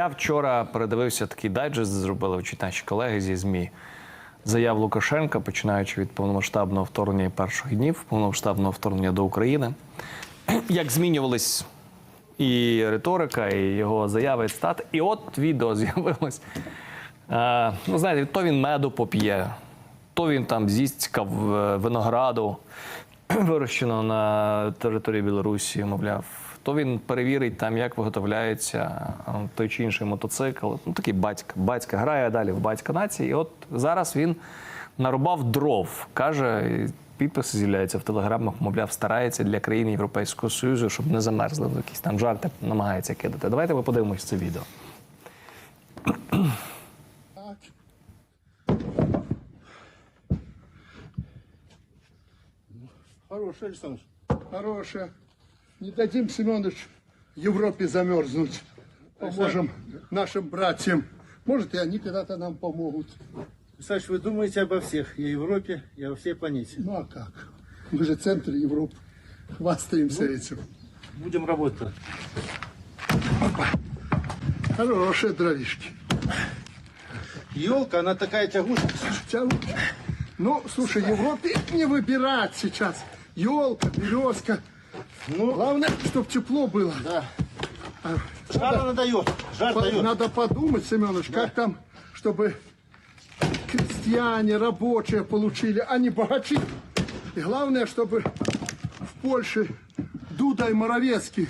Я вчора передивився такий дайджест, зробили наші колеги зі ЗМІ. Заяв Лукашенка, починаючи від повномасштабного вторгнення перших днів повномасштабного вторгнення до України. Як змінювались і риторика, і його заяви, і стати. І от відео з'явилось. Е, ну, знаєте, то він меду поп'є, то він там з'їсть е, винограду, вирощеного на території Білорусі, мовляв. То він перевірить там, як виготовляється той чи інший мотоцикл. Ну, такий батька. Батька грає далі в батька нації. І от зараз він нарубав дров. Каже, і підписи з'являються в телеграмах, мовляв, старається для країн Європейського Союзу, щоб не замерзли. Якісь там жарти намагається кидати. Давайте ми подивимось це відео. Хорошая, Александр. Хорошая. Не дадим, Семенович, Европе замерзнуть. Поможем нашим братьям. Может, и они когда-то нам помогут. Саш, вы думаете обо всех, и о Европе, и о всей планете. Ну а как? Мы же центр Европы. Хвастаемся этим. Будем работать. Хорошие дровишки. Елка, она такая тягучая. Тянут. Ну, слушай, Европе не выбирать сейчас. Елка, березка. Ну, главное, чтобы тепло было. Да. Жар она дает. Жар По- дает. Надо подумать, Семенович, как там, чтобы крестьяне, рабочие получили, а не богачи. И главное, чтобы в Польше Дуда и Моровецкий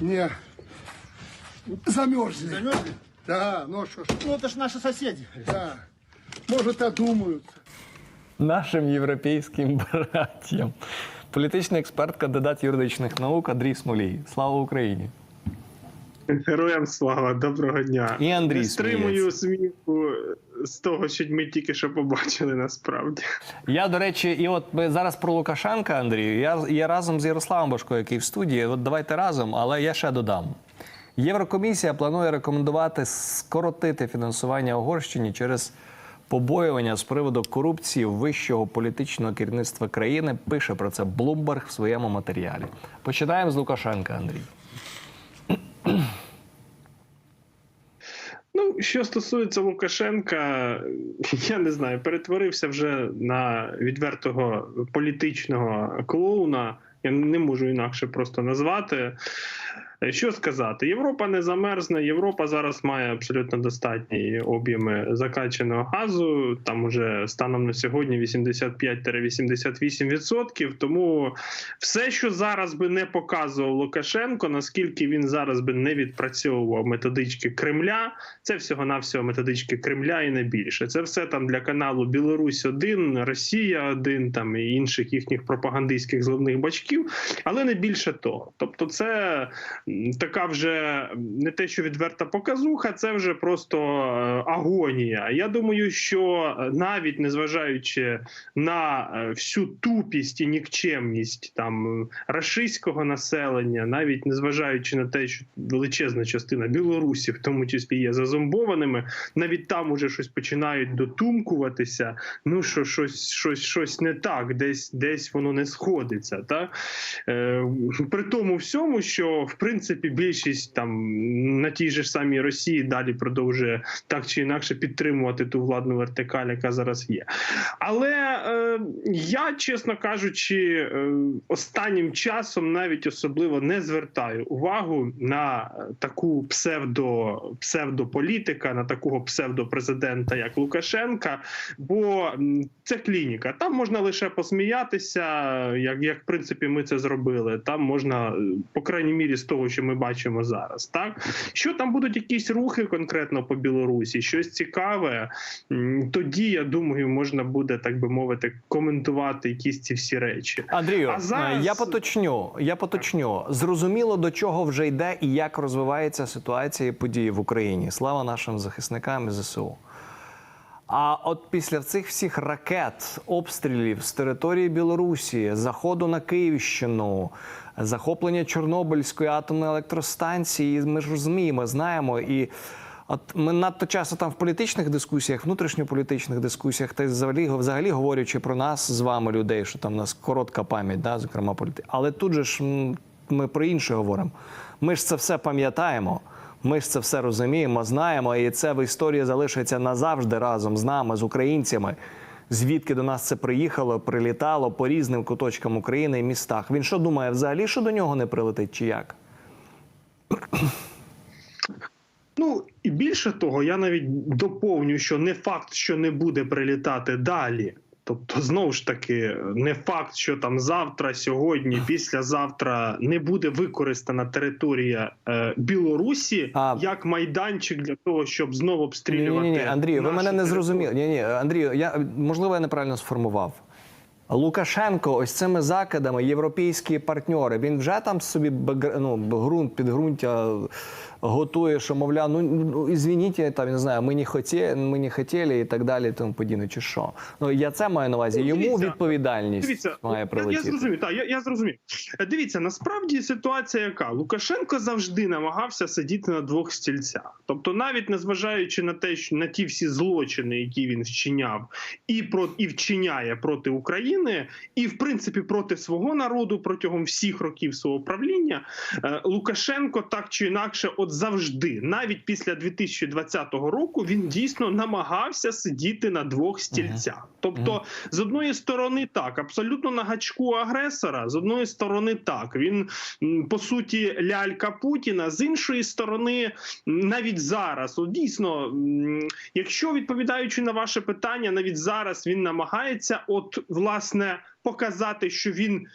не замерзли. Замерзли? Да, ну что ж, Ну, это ж наши соседи. да. Может, одумают. нашим європейським братям. Політичний експерт, кандидат юридичних наук Андрій Смолій. Слава Україні! Героям слава, доброго дня. І Андрій стримую сміху з того, що ми тільки що побачили насправді. Я, до речі, і от ми зараз про Лукашенка, Андрію. Я, я разом з Ярославом Башко, який в студії. От давайте разом, але я ще додам. Єврокомісія планує рекомендувати скоротити фінансування Угорщині через побоювання з приводу корупції вищого політичного керівництва країни. Пише про це Блумберг в своєму матеріалі. Починаємо з Лукашенка, Андрій. Ну, що стосується Лукашенка, я не знаю, перетворився вже на відвертого політичного клоуна. Я не можу інакше просто назвати. Що сказати? Європа не замерзне. Європа зараз має абсолютно достатні об'єми закачаного газу. Там уже станом на сьогодні 85-88%. Тому все, що зараз би не показував Лукашенко, наскільки він зараз би не відпрацьовував методички Кремля, це всього навсього методички Кремля і не більше. Це все там для каналу Білорусь 1 Росія 1 там і інших їхніх пропагандистських зливних бачків, але не більше того. Тобто, це така вже не те, що відверта показуха, це вже просто е, агонія. Я думаю, що е, навіть незважаючи на е, всю тупість і нікчемність там рашистського населення, навіть незважаючи на те, що величезна частина Білорусі, в тому числі є зазомбованими, навіть там уже щось починають дотумкуватися. Ну що щось, щось, щось не так, десь десь воно не сходиться. Так? Е, при тому всьому, що в принципі більшість там на тій же ж самій Росії далі продовжує так чи інакше підтримувати ту владну вертикаль, яка зараз є. Але е, я, чесно кажучи, е, останнім часом навіть особливо не звертаю увагу на таку псевдо, псевдополітика, на такого псевдопрезидента, як Лукашенка. Бо це клініка. Там можна лише посміятися, як, як в принципі ми це зробили. Там можна, е, по крайній мірі, з того, що ми бачимо зараз. Так що там будуть якісь рухи конкретно по Білорусі, щось цікаве. Тоді я думаю, можна буде так би мовити коментувати якісь ці всі речі. Андрію, А зараз- я поточню. Я поточню. Зрозуміло, до чого вже йде і як розвивається ситуація і події в Україні. Слава нашим захисникам і ЗСУ. А от після цих всіх ракет, обстрілів з території Білорусі, заходу на Київщину, захоплення Чорнобильської атомної електростанції, ми ж розуміємо, знаємо і. От ми надто часто там в політичних дискусіях, внутрішньополітичних дискусіях, та взагалі, взагалі говорячи про нас з вами, людей, що там у нас коротка пам'ять, да, зокрема політи. Але тут же ж ми про інше говоримо. Ми ж це все пам'ятаємо. Ми ж це все розуміємо, знаємо, і це в історії залишиться назавжди разом з нами, з українцями. Звідки до нас це приїхало, прилітало по різним куточкам України і містах. Він що думає взагалі, що до нього не прилетить, чи як? Ну і більше того, я навіть доповню, що не факт, що не буде прилітати далі. Тобто, знову ж таки, не факт, що там завтра, сьогодні, післязавтра не буде використана територія е, Білорусі А- як майданчик для того, щоб знову обстрілювати. ні, ні, Андрію, ви мене не зрозуміли. Ні, ні, Андрію, я можливо я неправильно сформував. Лукашенко, ось цими закидами, європейські партнери. Він вже там собі ну, ґрунт, підґрунтя готує, що мовляв, ну, ну ізвініть, там не знаю, ми не хотіли, ми не хотіли і так далі, тому подібне, чи що. Ну я це маю на увазі. Ну, Йому дивіться, відповідальність Дивіться, має я, я зрозумів. Так, я, я зрозумів. Дивіться, насправді ситуація яка Лукашенко завжди намагався сидіти на двох стільцях. Тобто, навіть незважаючи на те, що на ті всі злочини, які він вчиняв, і про і вчиняє проти України, і в принципі проти свого народу протягом всіх років свого правління, е, Лукашенко так чи інакше, от завжди, навіть після 2020 року, він дійсно намагався сидіти на двох стільцях. Тобто, з одної сторони, так, абсолютно на гачку агресора, з одної сторони, так. Він по суті лялька Путіна. З іншої сторони, навіть зараз, от дійсно, якщо відповідаючи на ваше питання, навіть зараз він намагається, от власне, показати, що він.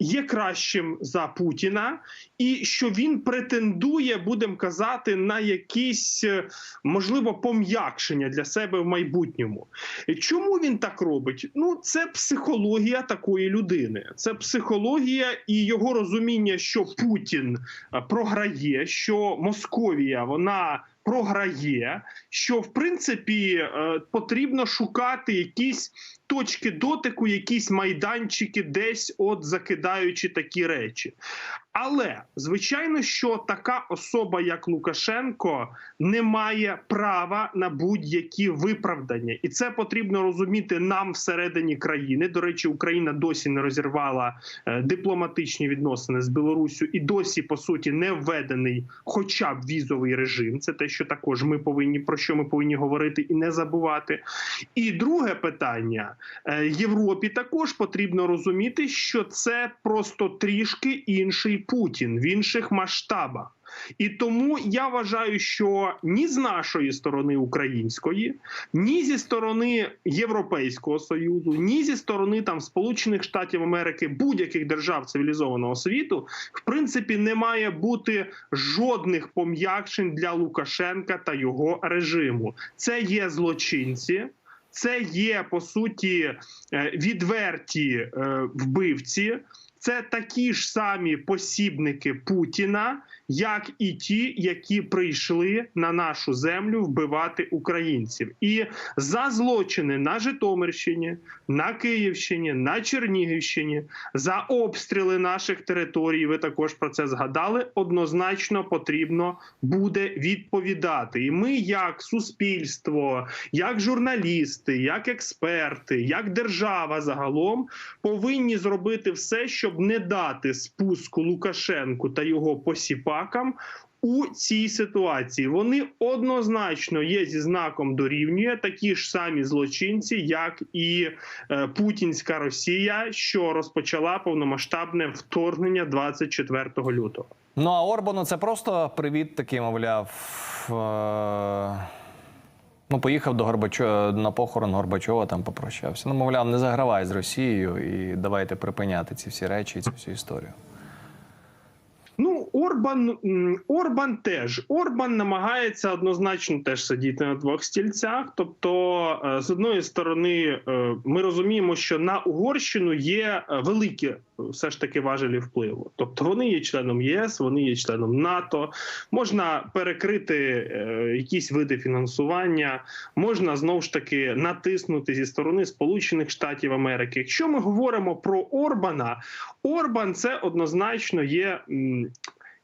Є кращим за Путіна, і що він претендує, будемо казати, на якісь е, можливо пом'якшення для себе в майбутньому. Чому він так робить? Ну, це психологія такої людини. Це психологія і його розуміння, що Путін е, програє, що Московія вона. Програє, що в принципі е, потрібно шукати якісь точки дотику, якісь майданчики, десь от закидаючи такі речі. Але звичайно, що така особа, як Лукашенко, не має права на будь-які виправдання, і це потрібно розуміти нам всередині країни. До речі, Україна досі не розірвала е, дипломатичні відносини з Білоруссю і досі по суті не введений, хоча б візовий режим. Це те, що також ми повинні про що ми повинні говорити і не забувати. І друге питання Е, Європі також потрібно розуміти, що це просто трішки інший Путін в інших масштабах. І тому я вважаю, що ні з нашої сторони української, ні зі сторони Європейського союзу, ні зі сторони там Сполучених Штатів Америки, будь-яких держав цивілізованого світу, в принципі, не має бути жодних пом'якшень для Лукашенка та його режиму. Це є злочинці. Це є по суті е, відверті е, вбивці. Це такі ж самі посібники Путіна, як і ті, які прийшли на нашу землю вбивати українців, і за злочини на Житомирщині, на Київщині, на Чернігівщині, за обстріли наших територій. Ви також про це згадали. Однозначно потрібно буде відповідати. І ми, як суспільство, як журналісти, як експерти, як держава загалом повинні зробити все, щоб не дати спуску Лукашенку та його посіпакам. У цій ситуації вони однозначно є зі знаком дорівнює такі ж самі злочинці, як і е, путінська Росія, що розпочала повномасштабне вторгнення 24 лютого. Ну а Орбану це просто привіт такий, мовляв. Е... Ну, поїхав до Горбачова на похорон Горбачова, там попрощався. Ну, мовляв, не загравай з Росією і давайте припиняти ці всі речі і цю всю історію. Орбан Орбан теж Орбан намагається однозначно теж сидіти на двох стільцях. Тобто, е, з одної сторони, е, ми розуміємо, що на Угорщину є е, великі все ж таки важелі впливу. Тобто вони є членом ЄС, вони є членом НАТО. Можна перекрити якісь види фінансування, можна знову ж таки натиснути зі сторони Сполучених Штатів Америки. Якщо ми говоримо про Орбана, Орбан це однозначно є.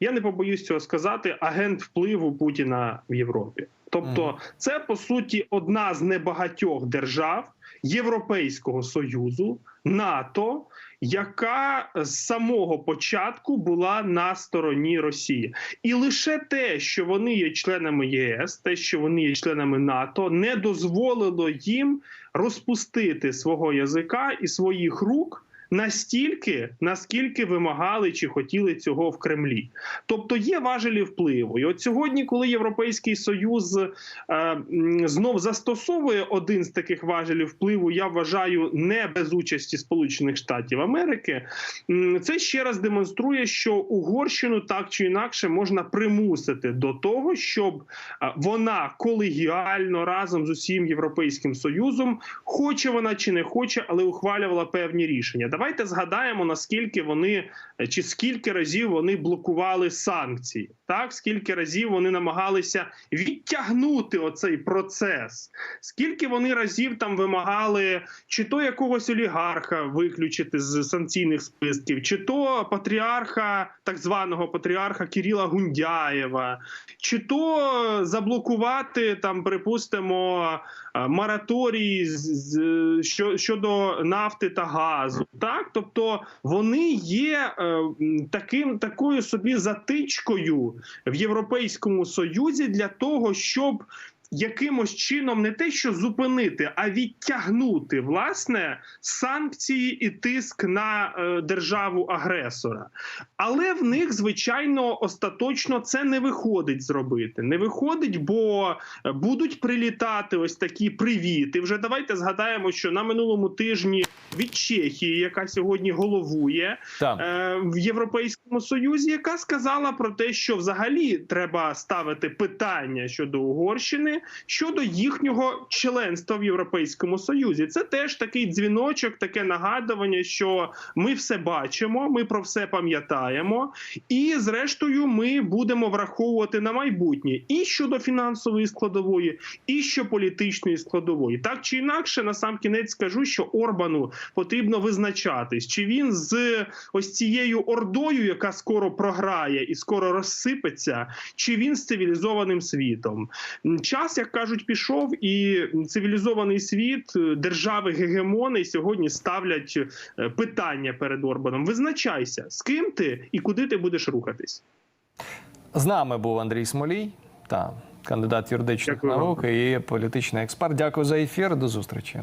Я не побоюсь цього сказати, агент впливу Путіна в Європі. Тобто, це по суті одна з небагатьох держав Європейського союзу, НАТО, яка з самого початку була на стороні Росії, і лише те, що вони є членами ЄС, те, що вони є членами НАТО, не дозволило їм розпустити свого язика і своїх рук. Настільки, наскільки вимагали чи хотіли цього в Кремлі, тобто є важелі впливу, і от сьогодні, коли Європейський Союз е, знов застосовує один з таких важелів впливу, я вважаю, не без участі Сполучених Штатів Америки, це ще раз демонструє, що Угорщину так чи інакше можна примусити до того, щоб е, вона колегіально разом з усім європейським союзом, хоче вона чи не хоче, але ухвалювала певні рішення. Давайте згадаємо наскільки вони е, чи скільки разів вони блокували санкції, так скільки разів вони намагалися відтягнути оцей процес, скільки вони разів там вимагали чи то якогось олігарха виключити з санкційних списків, чи то патріарха, так званого патріарха Кіріла Гундяєва, чи то заблокувати там, припустимо, е, мораторій з- щодо нафти та газу. Так, тобто вони є е, таким такою собі затичкою в Європейському Союзі для того, щоб якимось чином не те, що зупинити, а відтягнути власне санкції і тиск на е, державу агресора. Але в них, звичайно, остаточно це не виходить зробити. Не виходить, бо е, будуть прилітати ось такі привіти. Вже давайте згадаємо, що на минулому тижні від Чехії, яка сьогодні головує е, в Європейському Союзі, яка сказала про те, що взагалі треба ставити питання щодо Угорщини щодо їхнього членства в Європейському Союзі. Це теж такий дзвіночок, таке нагадування, що ми все бачимо, ми про все пам'ятаємо, і зрештою ми будемо враховувати на майбутнє і щодо фінансової складової, і що політичної складової. Так чи інакше, на сам кінець скажу, що Орбану потрібно визначатись, чи він з ось цією ордою, яка скоро програє і скоро розсипеться, чи він з цивілізованим світом. М, Час, як кажуть, пішов, і цивілізований світ, е, держави гегемони сьогодні ставлять е, питання перед Орбаном. Визначайся, з ким ти і куди ти будеш рухатись. З нами був Андрій Смолій, та кандидат юридичних Дякую наук і політичний експерт. Дякую за ефір. До зустрічі.